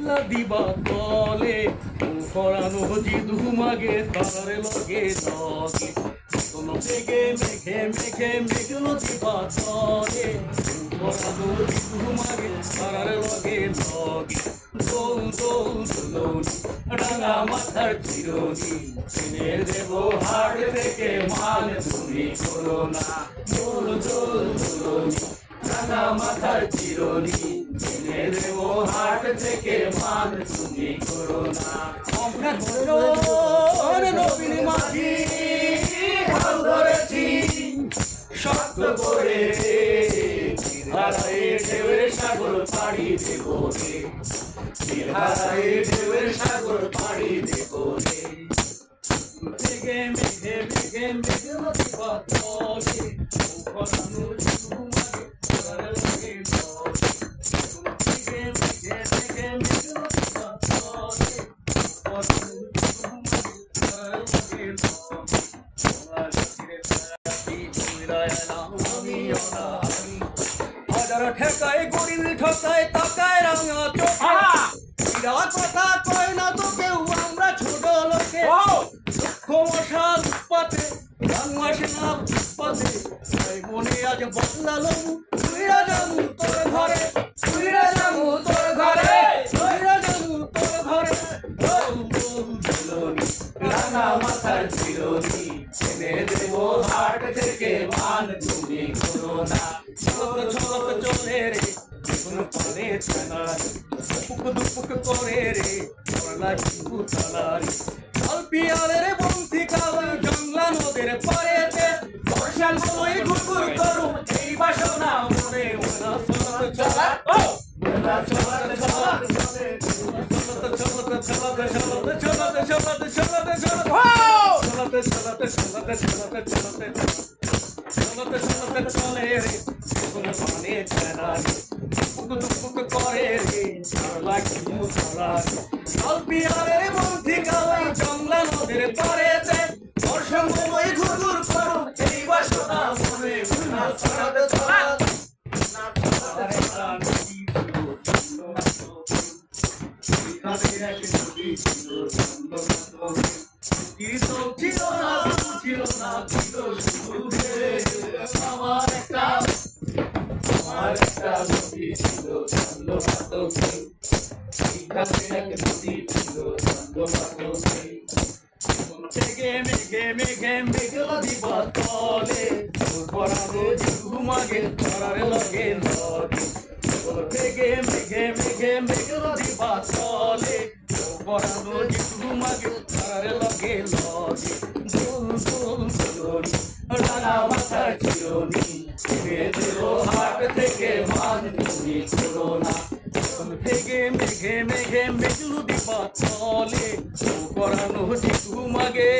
মেঘলা দিবা তলে পরানো জিদু মাগে তারারে লগে লগে। কোনো মেঘে মেঘে মেঘে, মেঘলো দিবা তলে পরানো জিদু মাগে তারারে লগে লগে। দোল দোল, দুলনি রাঙা মাথার চিরনি। কিনে দেব হাট থেকে মাল তুমি করো না। দোল দোল, দুলনি রাঙা মাথার চিরনি। কিনে দেব থেকে মাল তুমি করো না আমরা ধরুন নবীন মাঝি হাল ধরেছি শক্ত করে হারায় ঢেউয়ের সাগর পাড়ি দেব রে। হারায় ঢেউয়ের সাগর পাড়ি দেব রে। মেঘে মেঘে মেঘে পাতলে ঠেকায় গরিব ঠকায় তাকায় রাঙা চোখে। ইরা কথা কয় না তো কেউ আমরা ছোট লোকে। ক্ষমসাল পাতে গান আসে না পাতে মনে আজ বদলালো তুই জানু তোর ঘরে। হাট থেকে মান তুমি করো না। চলত চলত চলে রে কোনো পানে ছানা দুপুক দুপুক করে রে পড়লা চিকু তালা রে আলপিয়ালের বন্তি কাল জংলা নদের পারেতে বর্ষার সময় ঘুরঘুর করু। এই বাসনা মনে, মনা চলা। ও! মনা চলত চলত চলত চলত চলত চলত চলত চলত চলত। চালাতে চালাতে চালাতে চালাতে চালাতে চালাতে চলে রে কোনো মানে চালার বুক বুক করে রে চালা কিউ চালার কাল পিয়ারের মধ্যে কালাই জঙ্গলা নদীর পারেতে বর্ষা মমই ঘুরঘুর করো এই বাসনা মনে না চালাতে চালাতে না চালাতে চালাতে I'm not going to be able to do that. কীর্তন ছিল না ছিল না ছিল শুধু। আমার একটা আমার একটা নদী ছিল ছন্দ মাতকে শিক্ষাতে এক নদী ছিল ছন্দ মাতকে মেঘে মেঘে মেঘে মেঘে দিবা তলে পরানো ঘুমাগে ধরার লগে ডানা মাথা চিরনি ছেড়ে দেব থেকে মান তুমি ছোড়ো না থেকে মেঘে মেঘে মেঘলু বিপদ চলে করানো ঠিকু মাগে